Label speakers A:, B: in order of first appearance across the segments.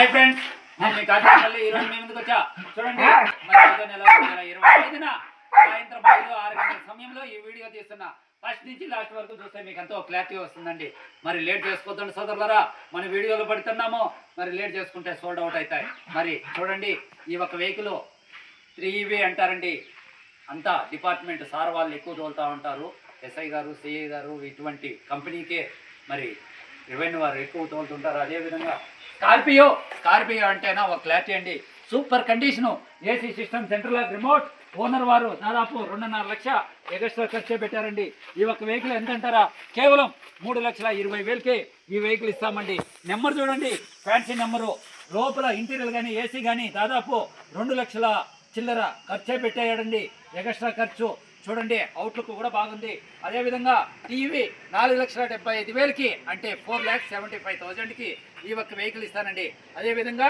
A: Hi friends నేను మీ కాకినాడపల్లి ఈరోజు మీ ముందుకు వచ్చా. చూడండి మరి నెల రెండు వేల ఇరవై ఐదున సాయంత్రం ఐదు ఆరు గంటల సమయంలో ఈ వీడియో తీస్తున్నా ఫస్ట్ నుంచి లాస్ట్ వరకు చూస్తే మీకు ఎంతో క్లారిటీ వస్తుందండి. మరి లేట్ చేసుకోవద్దండి సోదరులరా. మన వీడియోలో పడుతున్నాము. మరి లేట్ చేసుకుంటే సోల్డ్ అవుట్ అవుతాయి. మరి చూడండి ఈ ఒక వెహికల్ త్రీ ఇవి అంటారండి. అంతా డిపార్ట్మెంట్ సార్ వాళ్ళు ఎక్కువ తోలుతూ ఉంటారు. ఎస్ఐ గారు సిఐ గారు ఇటువంటి కంపెనీకే మరి రెవెన్యూ వారు ఎక్కువ తోలుతుంటారు. అదేవిధంగా స్కార్పియో స్కార్పియో అంటేనా ఒక క్లారిటీ అండి. Super condition. AC system central remote. Owner వారు దాదాపు రెండున్నర లక్ష ఎగస్ట్రా ఖర్చు పెట్టారండి. ఈ ఒక్క వెహికల్ ఎంత అంటారా కేవలం మూడు లక్షల ఇరవై వేలకి ఈ వెహికల్ ఇస్తామండి. నెంబర్ చూడండి. Fancy number. లోపల ఇంటీరియర్ కానీ ఏసీ కానీ దాదాపు రెండు లక్షల చిల్లర ఖర్చే పెట్టేయడండి ఎగస్ట్రా ఖర్చు. చూడండి అవుట్లుక్ కూడా బాగుంది. అదేవిధంగా టీవీ నాలుగు లక్షల డెబ్బై ఐదు వేలకి అంటే ఫోర్ ల్యాక్స్ సెవెంటీ ఫైవ్ థౌజండ్కి ఈ ఒక్క వెహికల్ ఇస్తానండి. అదేవిధంగా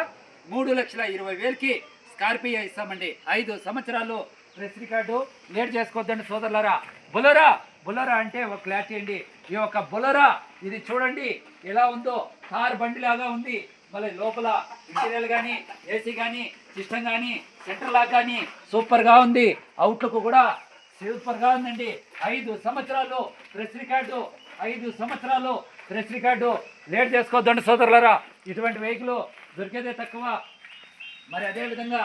A: మూడు లక్షల ఇరవై వేలకి స్కార్పియో ఇస్తామండి. ఐదు సంవత్సరాలు ప్రెస్ రికార్డు లేట్ చేసుకోవద్దండి సోదరులరా. బులరా బులరా అంటే ఒక క్లారిటీ అండి. ఈ యొక్క బులరా ఇది చూడండి ఎలా ఉందో. కార్ బండి లాగా ఉంది. మళ్ళీ లోపల ఇంటీరియర్ కానీ ఏసీ కానీ సిస్టమ్ కానీ సెంటర్ లాక్ కానీ సూపర్గా ఉంది. అవుట్లుక్ కూడా సూపర్గా ఉందండి. ఐదు సంవత్సరాలు ప్రెస్ రికార్డు ఐదు సంవత్సరాలు ప్రెస్ రికార్డు లేట్ చేసుకోవద్దండి సోదరులారా. ఇటువంటి వెహికల్ దొరికేదే తక్కువ. మరి అదే విధంగా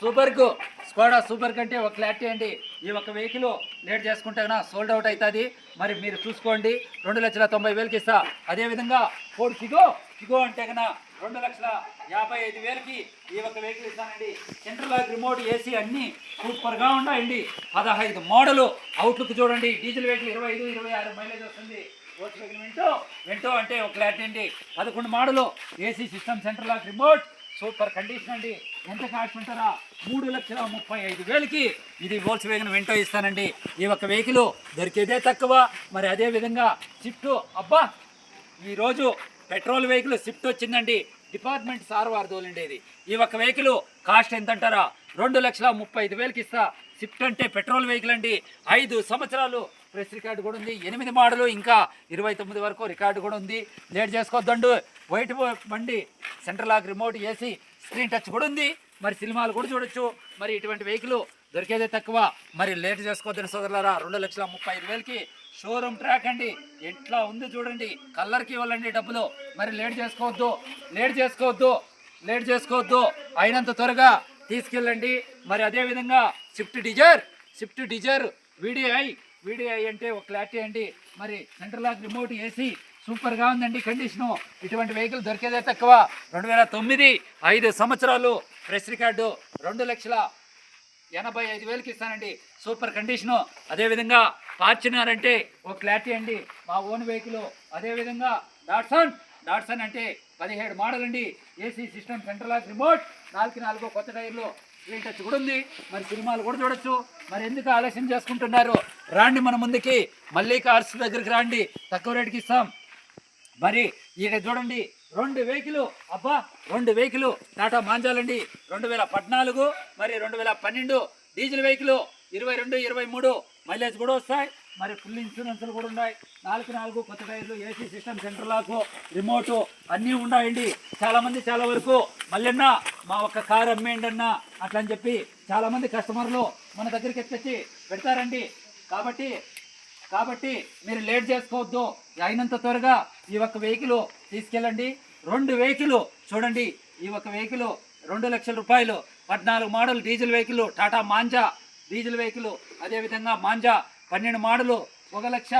A: సూపర్కు స్కోడా సూపర్ కంటే ఒక క్లారిటీ అండి ఈ ఒక వెహికల్ లేట్ చేసుకుంటే కన్నా సోల్డ్ అవుట్ అవుతుంది. మరి మీరు చూసుకోండి. రెండు లక్షల తొంభై వేలకి ఇస్తా. అదేవిధంగా ఫోర్డ్ ఫిగో ఫిగో అంటే కన్నా రెండు లక్షల యాభై ఐదు వేలకి ఈ ఒక వెహికల్ ఇస్తానండి. సెంట్రల్ లాక్ రిమోట్ ఏసీ అన్నీ సూపర్గా ఉన్నాయండి. పదహైదు మోడలు అవుట్లుక్ చూడండి. డీజిల్ వెహికల్ ఇరవై ఐదు ఇరవై ఆరు మైలేజ్ వస్తుంది. వెహికల్ వింటో? వింటో అంటే ఒక క్లారిటీ అండి. పదకొండు model AC system central lock remote super condition అండి. ఎంత కాస్ట్ ఉంటారా మూడు లక్షల ముప్పై ఐదు వేలకి ఇది వోల్స్ వేగన్ వెంటో ఇస్తానండి. ఈ ఒక్క వెహికల్ దొరికేదే తక్కువ. మరి అదే విధంగా స్విఫ్ట్ అబ్బా! ఈరోజు పెట్రోల్ వెహికల్ స్విఫ్ట్ వచ్చిందండి. డిపార్ట్మెంట్ సార్ వారు తోలిండేది. ఈ ఒక్క వెహికల్ కాస్ట్ ఎంత అంటారా రెండు లక్షల ముప్పై ఐదు వేలకి ఇస్తా. స్విఫ్ట్ అంటే పెట్రోల్ వెహికల్ అండి. ఐదు సంవత్సరాలు ప్రెస్ రికార్డు కూడా ఉంది. ఎనిమిది మోడలు ఇంకా ఇరవై తొమ్మిది వరకు రికార్డు కూడా ఉంది. లేట్ చేసుకోవద్దండు వైట్ బండి central lock remote AC screen touch కూడా ఉంది. మరి సినిమాలు కూడా చూడొచ్చు. మరి ఇటువంటి వెహికల్ దొరికేదే తక్కువ. మరి లేట్ చేసుకోవద్దని సోదరులారా. రెండు లక్షల ముప్పై ఐదు వేలకి షోరూమ్ ట్రాక్ అండి. ఎట్లా ఉంది చూడండి. కలర్కి ఇవ్వాలండి డబ్బులు. మరి లేట్ చేసుకోవద్దు. లేట్ చేసుకోవద్దు. లేట్ చేసుకోవద్దు. అయినంత త్వరగా తీసుకెళ్ళండి. మరి అదేవిధంగా Swift Dzire. Swift Dzire VDI. VDI అంటే ఒక క్లారిటీ అండి. మరి సెంటర్ లాక్ రిమోట్ ఏసీ సూపర్గా ఉందండి కండిషను. ఇటువంటి వెహికల్ దొరికేదే తక్కువ. రెండు వేల తొమ్మిది ఐదు సంవత్సరాలు ప్రెస్ రికార్డు. రెండు లక్షల ఎనభై ఐదు వేలకి ఇస్తానండి. Super condition. అదేవిధంగా ఫార్చునర్ అంటే ఒక క్లారిటీ అండి. మా ఓన్ వెహికల్. అదేవిధంగా డాట్సన్ డాట్సన్ అంటే పదిహేడు మోడల్ అండి AC system central off remote. నాలుగు నాలుగో కొత్త టైర్లు స్క్రీన్ టచ్ కూడా ఉంది. మరి సినిమాలు కూడా చూడొచ్చు. మరి ఎందుకు ఆలస్యం చేసుకుంటున్నారు? రాండి మన ముందుకి. మళ్ళీ కార్స్ దగ్గరికి రాండి. తక్కువ రేటుకి ఇస్తాం. మరి ఈయన చూడండి. రెండు వెహికల్. అబ్బా రెండు వెహికల్. టాటా మాంజాలండి. రెండు వేల పద్నాలుగు మరి రెండు వేల పన్నెండు డీజిల్ వెహికల్. ఇరవై రెండు ఇరవై మూడు మైలేజ్ కూడా వస్తాయి. మరి ఫుల్ ఇన్సూరెన్స్లు కూడా ఉన్నాయి. నాలుగు నాలుగు కొత్త టైర్లు AC system centre lock remote అన్నీ ఉన్నాయండి. చాలామంది చాలా వరకు మళ్ళీ మా ఒక్క కారు అమ్మేయండి అన్న అట్లా అని చెప్పి చాలామంది కస్టమర్లు మన దగ్గరికి ఎత్తి పెడతారండి. కాబట్టి కాబట్టి మీరు లేట్ చేసుకోవద్దు. అయినంత త్వరగా ఈ ఒక్క వెహికల్ తీసుకెళ్ళండి. రెండు వెహికల్ చూడండి. ఈ ఒక్క వెహికల్ రెండు లక్షల రూపాయలు. పద్నాలుగు model diesel vehicle Tata Manza diesel vehicle అదేవిధంగా మాంజా పన్నెండు మాడలు ఒక లక్ష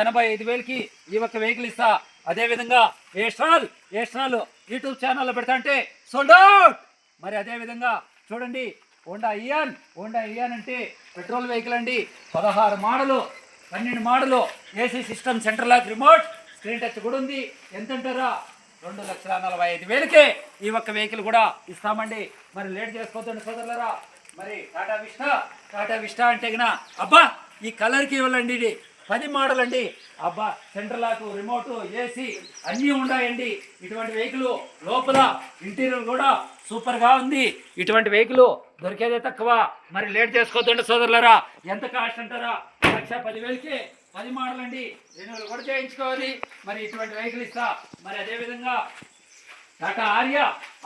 A: ఎనభై ఐదు వేలకి ఈ ఒక్క వెహికల్ ఇస్తా. అదేవిధంగా ఏస్ట్రాల్ ఏస్ట్రాల్ యూట్యూబ్ ఛానల్లో పెడతా అంటే సోల్డ్ అవుట్ మరి అదేవిధంగా చూడండి హోండా ఇయాన్ హోండా ఇయాన్ అంటే పెట్రోల్ వెహికల్ అండి. పదహారు మోడలు పన్నెండు model AC system centre lock remote screen touch కూడా ఉంది. ఎంత అంటారా? రెండు లక్షల నలభై ఐదు వేలకే ఈ ఒక్క వెహికల్ కూడా ఇస్తామండి. మరి లేట్ చేసుకోవద్దండి సోదరులరా. మరి టాటా విస్టా? టాటా విస్టా అంటే గిన అబ్బా ఈ కలర్కి ఇవ్వాలండి ఇది. పది మోడల్ అండి అబ్బా సెంట్రల్ లాక్ రిమోట్ ఏసీ అన్నీ ఉన్నాయండి. ఇటువంటి వెహికల్ లోపల ఇంటీరియర్ కూడా సూపర్గా ఉంది. ఇటువంటి వెహికల్ దొరికేదే తక్కువ. మరి లేట్ చేసుకోవద్దండి సోదరులరా. ఎంత కాస్ట్ అంటారా? లక్ష పదివేలకి పది మోడల్ అండి రెన్యువల్ కూడా చేయించుకోవాలి. మరి ఇటువంటి వెహికల్ ఇస్తా. మరి అదేవిధంగా టాటా ఆర్య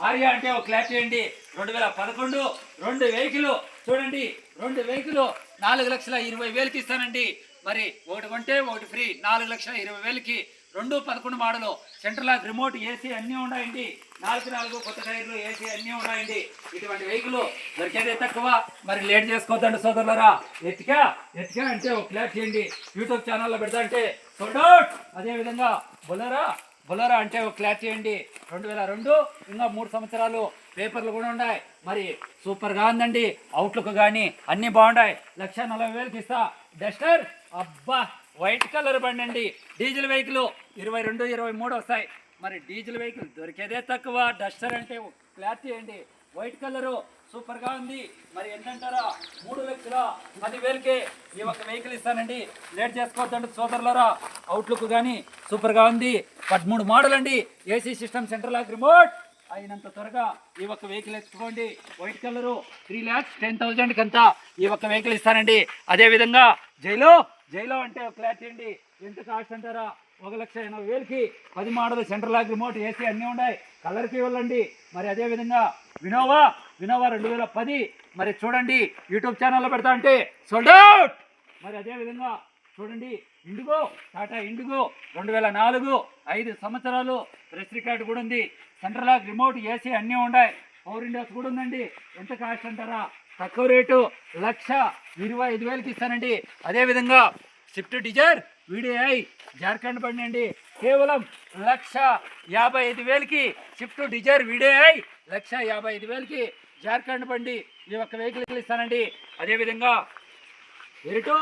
A: ఆర్య అంటే ఒక క్లాప్ చేయండి. రెండు వేల పదకొండు రెండు వెహికల్. చూడండి రెండు వెహికల్. నాలుగు లక్షల ఇరవై వేలకి ఇస్తానండి. మరి ఒకటి కొంటే ఒకటి ఫ్రీ. నాలుగు లక్షల ఇరవై వేలకి రెండు పదకొండు model. Central lock remote AC అన్నీ ఉన్నాయండి. నాలుగు నాలుగు కొత్త టైర్లు ఏసీ అన్నీ ఉన్నాయండి. ఇటువంటి వెహికల్ దొరికేదే తక్కువ. మరి లేట్ చేసుకోవద్దండి సోదరులరా. ఎత్తికా ఎత్తికా అంటే ఒక క్లాప్ చేయండి. యూట్యూబ్ ఛానల్లో పెడతా అంటే సోడౌట్ అదేవిధంగా బొలరా బొలరా అంటే ఒక క్లారిటీ అండి రెండు వేల రెండు ఇంకా మూడు సంవత్సరాలు పేపర్లు కూడా ఉన్నాయి. మరి సూపర్గా ఉందండి. అవుట్లుక్ కానీ అన్నీ బాగున్నాయి లక్ష నలభై వేలకి ఇస్తా. డస్టర్ అబ్బా వైట్ కలర్ బండి అండి డీజిల్ వెహికల్ ఇరవై రెండు ఇరవై మూడు వస్తాయి. మరి డీజిల్ వెహికల్ దొరికేదే తక్కువ. డస్టర్ అంటే క్లారిటీ అండి వైట్ కలరు సూపర్గా ఉంది. మరి ఏంటంటారా? మూడు లక్షల పదివేలకే ఈ ఒక వెహికల్ ఇస్తానండి. లేట్ చేసుకోవద్దండి సోదరులరా. అవుట్లుక్ కానీ సూపర్గా ఉంది. పదమూడు మోడల్ అండి AC system centre lock remote అయినంత త్వరగా ఈ ఒక్క vehicle ఎత్తుకోండి. White colour three lakhs ten థౌజండ్కి అంతా ఈ ఒక్క వెహికల్ ఇస్తానండి. అదేవిధంగా జైలో జైలో అంటే ఒక క్లారిటీ అండి ఎంత కాస్ట్ అంటారా? ఒక లక్ష ఎనభై వేలకి పది model centre lock remote AC అన్నీ ఉన్నాయి. కలర్కి ఇవ్వాలండి. మరి అదేవిధంగా వినోవా వినోవా రెండు వేల పది. మరి చూడండి యూట్యూబ్ ఛానల్లో పెడతా అంటే సోల్డ్ అవుట్ మరి అదేవిధంగా చూడండి ఇండిగో టాటా ఇండిగో రెండు వేల నాలుగు ఐదు సంవత్సరాలు ప్రెస్ రికార్డు కూడా ఉంది. సెంట్రల్ లాక్ రిమోట్ ఏసీ అన్నీ ఉన్నాయి. పవర్ ఇండియాస్ కూడా ఉందండి. ఎంత కాస్ట్ అంటారా? తక్కువ రేటు లక్ష ఇరవై ఐదు వేలకి ఇస్తానండి. అదేవిధంగా స్విఫ్ట్ డిజైర్ వీడిఐ జార్ఖండ్ పడినండి. కేవలం లక్ష యాభై ఐదు వేలకి స్విఫ్ట్ డిజైర్ వీడిఐ లక్ష యాభై ఐదు వేలకి జార్ఖండ్ బండి ఈ ఒక్క వెహికల్ ఇస్తానండి. అదేవిధంగా ఎరిటో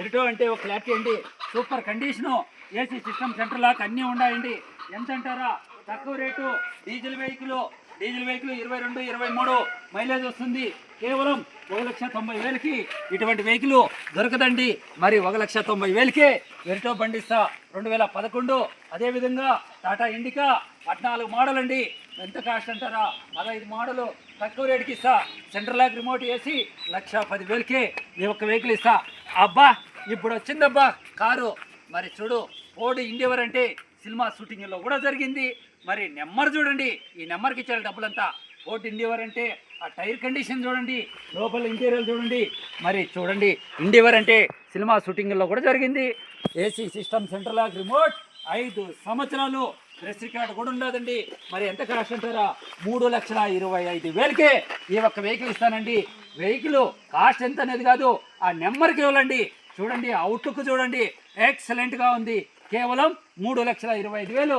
A: ఎరిటో అంటే ఒక క్లారిటీ అండి super condition AC system centre lock అన్నీ ఉన్నాయండి. ఎంత అంటారా? తక్కువ rate diesel vehicle diesel vehicle ఇరవై రెండు ఇరవై మూడు మైలేజ్ వస్తుంది. కేవలం ఒక లక్ష తొంభై వేలకి ఇటువంటి వెహికల్ దొరకదండి. మరి ఒక లక్ష తొంభై వేలకే ఎరిటో బండిస్తా. రెండు వేల పదకొండు అదేవిధంగా టాటా ఇండికా పద్నాలుగు మోడల్ అండి. ఎంత కాస్ట్ అంటారా? పదహైదు మోడలు తక్కువ రేటుకి ఇస్తా. సెంట్రల్ లాక్ రిమోట్ వేసి లక్ష పది వేలకే ఈ ఒక్క వెహికల్ ఇస్తా. అబ్బా ఇప్పుడు వచ్చిందబ్బా కారు. మరి చూడు ఓడి ఇండియవర్ అంటే సినిమా షూటింగ్లో కూడా జరిగింది. మరి నెంబర్ చూడండి. ఈ నెంబర్కి ఇచ్చారు డబ్బులంతా. ఓట్ ఇండియవర్ అంటే ఆ టైర్ కండిషన్ చూడండి. లోపల ఇంటీరియర్ చూడండి. మరి చూడండి ఇండియవర్ అంటే సినిమా షూటింగ్లో కూడా జరిగింది. AC system central lock remote ఐదు సంవత్సరాలు. ప్రెస్ రికార్డ్ కూడా ఉండదండి. మరి ఎంత కాస్ట్ అంటారా? మూడు లక్షల ఇరవై ఐదు వేలకే ఈ ఒక్క వెహికల్ ఇస్తానండి. వెహికల్ కాస్ట్ ఎంత అనేది కాదు ఆ నెంబర్కి ఇవ్వాలండి చూడండి అవుట్లుక్ చూడండి. ఎక్సలెంట్గా ఉంది. కేవలం మూడు లక్షల ఇరవై ఐదు వేలు.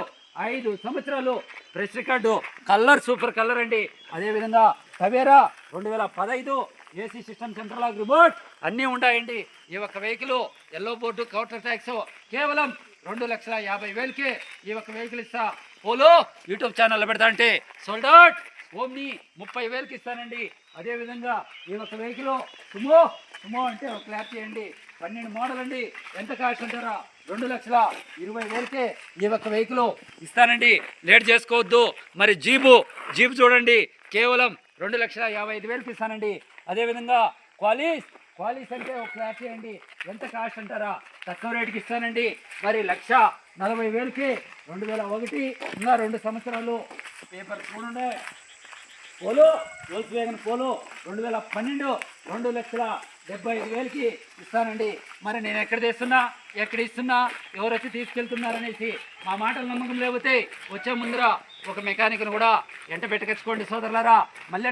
A: ఐదు సంవత్సరాలు press record. Colour super colour అండి. అదేవిధంగా టవేరా రెండు వేల పదహైదు AC system central off remote అన్నీ ఉంటాయండి. ఈ ఒక్క vehicle yellow board counter tax కేవలం రెండు లక్షల యాభై వేలకే ఈ ఒక్క వెహికల్ ఇస్తా. పోలో యూట్యూబ్ ఛానల్లో పెడతా అంటే సోల్డ్ అవుట్ ఓమ్ని ముప్పై వేలకి ఇస్తానండి. అదేవిధంగా ఈ ఒక్క వెహికల్ సుమో సుమో అంటే ఒక క్లాప్ చేయండి. పన్నెండు మోడల్ అండి. ఎంత కాస్ట్ అంటారా? రెండు లక్షల ఇరవై వేలకే ఈ ఒక్క వెహికల్ ఇస్తానండి. లేట్ చేసుకోవద్దు. మరి జీబు జీబు చూడండి. కేవలం రెండు లక్షల యాభై ఐదు వేలకి ఇస్తానండి. అదేవిధంగా క్వాలిస్ క్వాలిస్ అంటే ఒక క్లారిటీ అండి ఎంత కాస్ట్ అంటారా? తక్కువ రేటుకి ఇస్తానండి. మరి లక్ష నలభై వేలకి రెండు వేల ఒకటి ఇంకా రెండు సంవత్సరాలు పేపర్ చూడండి పోలో వోల్స్ వేగన్ పోలో రెండు వేల పన్నెండు రెండు లక్షల డెబ్బై ఐదు వేలకి ఇస్తానండి. మరి నేను ఎక్కడ తెస్తున్నా? ఎక్కడ ఇస్తున్నా? ఎవరు వచ్చి తీసుకెళ్తున్నారనేసి మా మాటలు నమ్మకం లేకపోతే వచ్చే ముందర ఒక మెకానిక్ను కూడా ఎంట పెట్టుకొచ్చుకోండి సోదరులారా. మళ్ళీ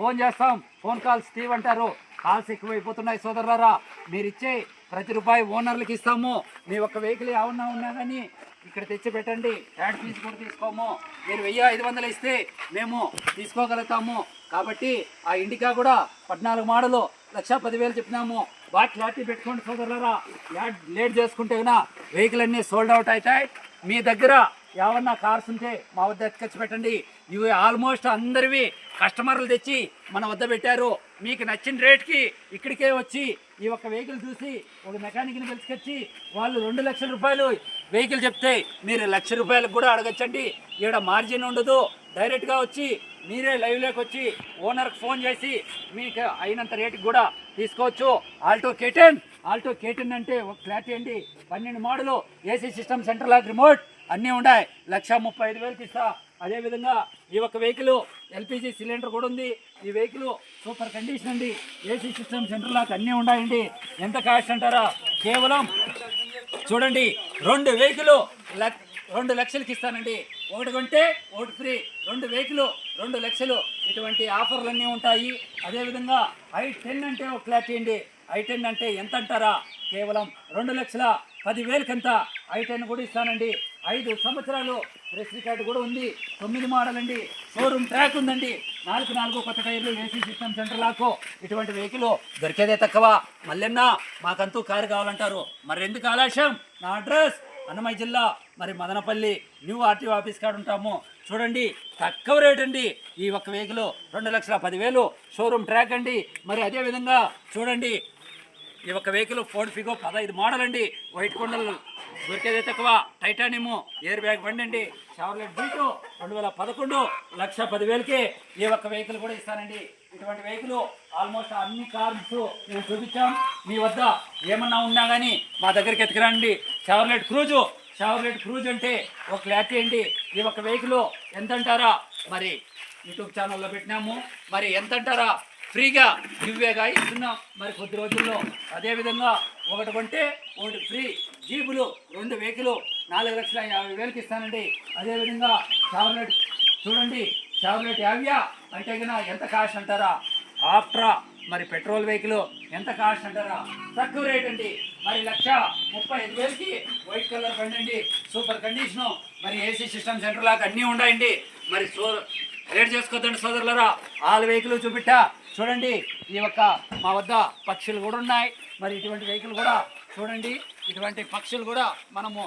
A: ఫోన్ చేస్తాం. ఫోన్ కాల్స్ తీవంటారు కాల్స్ ఎక్కువైపోతున్నాయి సోదరులారా. మీరు ఇచ్చే ప్రతి రూపాయి ఓనర్లకి ఇస్తాము. మీ ఒక్క వెహికల్ ఏమన్నా ఉన్నా కానీ ఇక్కడ తెచ్చి పెట్టండి. యాడ్ ఫీజు కూడా తీసుకోము. మీరు వెయ్యి ఐదు వందలు ఇస్తే మేము తీసుకోగలుగుతాము. కాబట్టి ఆ ఇండికా కూడా పద్నాలుగు మోడలు లక్ష పదివేలు చెప్పినాము. బాగా క్లారిటీ పెట్టుకోండి సోదరులారా. యాడ్ లేట్ చేసుకుంటే కన్నా వెహికల్ అన్నీ సోల్డ్ అవుట్ అవుతాయి. మీ దగ్గర ఏమన్నా కార్స్ ఉంటే మా వద్ద తెచ్చి పెట్టండి. ఇవి ఆల్మోస్ట్ అందరివి కస్టమర్లు తెచ్చి మన వద్ద పెట్టారు. మీకు నచ్చిన రేట్కి ఇక్కడికే వచ్చి ఈ ఒక్క వెహికల్ చూసి ఒక మెకానిక్ని పిలుచుకొచ్చి వాళ్ళు రెండు లక్షల రూపాయలు వెహికల్ చెప్తే మీరు లక్ష రూపాయలకు కూడా అడగచ్చండి. ఇక్కడ మార్జిన్ ఉండదు. డైరెక్ట్గా వచ్చి మీరే లైవ్లోకి వచ్చి ఓనర్కి ఫోన్ చేసి మీకు అయినంత రేటుకి కూడా తీసుకోవచ్చు. ఆల్టో కేటెన్ ఆల్టో కేటెన్ అంటే ఒక ఫ్లాట్ అండి పన్నెండు model AC system centre lock remote అన్నీ ఉన్నాయి లక్ష ముప్పై ఐదు వేలకి ఇస్తా. అదేవిధంగా ఈ ఒక వెహికల్ ఎల్పిజి సిలిండర్ కూడా ఉంది. ఈ వెహికల్ సూపర్ కండిషన్ అండి. ఏసీ సిస్టమ్ సెంటర్ లాక్ అన్నీ ఉన్నాయండి. ఎంత కాస్ట్ అంటారా? కేవలం చూడండి రెండు వెహికల్ రెండు లక్షలకి ఇస్తానండి. ఒకటి కొంటే ఒకటి ఫ్రీ. రెండు వెహికల్ రెండు లక్షలు. ఇటువంటి ఆఫర్లన్నీ ఉంటాయి. అదేవిధంగా ఐ టెన్ అంటే ఒక ఫ్లాట్ అండి ఐ టెన్ అంటే ఎంత అంటారా? కేవలం రెండు లక్షల పదివేలకంత ఐ టెన్ కూడా ఇస్తానండి. ఐదు సంవత్సరాలు ప్రెస్ రికార్డు కూడా ఉంది. తొమ్మిది మోడల్ అండి షోరూమ్ ట్రాక్ ఉందండి. నాలుగు నాలుగు కొత్త టైర్లు ఏసీ సిస్టమ్ సెంటర్ లాకో ఇటువంటి వెహికల్ దొరికేదే తక్కువ. మల్లెన్నా మాకంతూ కారు కావాలంటారు. మరి ఎందుకు ఆలస్యం? నా అడ్రస్ అన్నమయ్య జిల్లా మరి మదనపల్లి. న్యూ ఆర్టీఓ ఆఫీస్ కాడ ఉంటాము. చూడండి తక్కువ రేట్ అండి ఈ ఒక్క వెహికల్. రెండు లక్షల పదివేలు. షోరూమ్ ట్రాక్ అండి. మరి అదే విధంగా చూడండి ఈ ఒక్క వెహికల్ ఫోర్డ్ ఫిగో పదహైదు మోడల్ అండి. వైట్ కొండలు దొరికేది తక్కువ. టైటానియము ఎయిర్ బ్యాగ్ బండి అండి. షవర్లెట్ బీటు రెండు వేల పదకొండు లక్ష పదివేలకి ఈ ఒక్క వెహికల్ కూడా ఇస్తానండి. ఇటువంటి వెహికల్ ఆల్మోస్ట్ అన్ని కార్స్ మేము చూపించాం. మీ వద్ద ఏమన్నా ఉన్నా కానీ మా దగ్గరికి ఎత్తుకురాండి. షవర్లెట్ క్రూజు షవర్లెట్ క్రూజ్ అంటే ఒక క్లారిటీ అండి. ఈ ఒక్క వెహికల్ ఎంత అంటారా మరి యూట్యూబ్ ఛానల్లో పెట్టినాము. మరి ఎంత అంటారా ఫ్రీగా ఇవ్వేగా ఇస్తున్నాం మరి కొద్ది రోజుల్లో. అదేవిధంగా ఒకటి కొంటే ఒకటి ఫ్రీ జీపులు రెండు వెహికలు నాలుగు లక్షల యాభై వేలకి ఇస్తానండి. అదేవిధంగా చాక్లెట్ చూడండి చాక్లెట్ యావ్యా? అంటే కన్నా ఎంత కాస్ట్ అంటారా? ఆఫ్ట్రా మరి పెట్రోల్ వెహికల్ ఎంత కాస్ట్ అంటారా? తక్కువ రేట్ అండి. మరి లక్ష ముప్పై ఐదు వేలకి వైట్ కలర్ బండి అండి. Super condition. మరి ఏసీ సిస్టమ్ సెంటర్ లాగా అన్నీ ఉన్నాయండి మరి సో లేట్ చేసుకోవద్దండి సోదరులరా. ఆల్ వెహికల్ చూపిట్టా. చూడండి ఈ యొక్క మా వద్ద పక్షులు కూడా ఉన్నాయి. మరి ఇటువంటి వెహికల్ కూడా చూడండి. ఇటువంటి పక్షులు కూడా మనము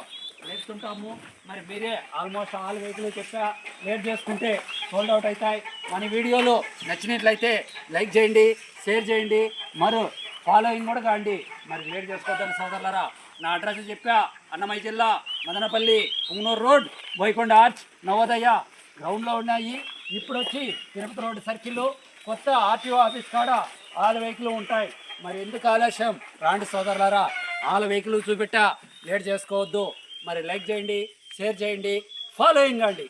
A: నేర్చుకుంటాము మరి మీరే ఆల్మోస్ట్ ఆల్ వెహికల్ చెప్పా. లేట్ చేసుకుంటే సోల్డ్ అవుట్ అవుతాయి. మన వీడియోలు నచ్చినట్లయితే లైక్ చేయండి షేర్ చేయండి మరో ఫాలోయింగ్ కూడా కాండి. మరి లేట్ చేసుకోవద్దని సోదరులరా. నా అడ్రస్ చెప్పా. అన్నమయ్య జిల్లా మదనపల్లి పుంగనూరు రోడ్ బోయకొండ ఆర్చ్ నవోదయ. గ్రౌండ్లో ఉన్నాయి. ఇప్పుడు వచ్చి తిరుపతి రోడ్డు సర్కిల్లో కొత్త ఆర్టీఓ ఆఫీస్ కాడ ఆల్ వెహికల్ ఉంటాయి. మరి ఎందుకు ఆలస్యం? రాండి సోదరులారా ఆల్ వెహికల్ చూపెట్టా. లేట్ చేసుకోవద్దు. మరి లైక్ చేయండి షేర్ చేయండి ఫాలోయింగ్ అండి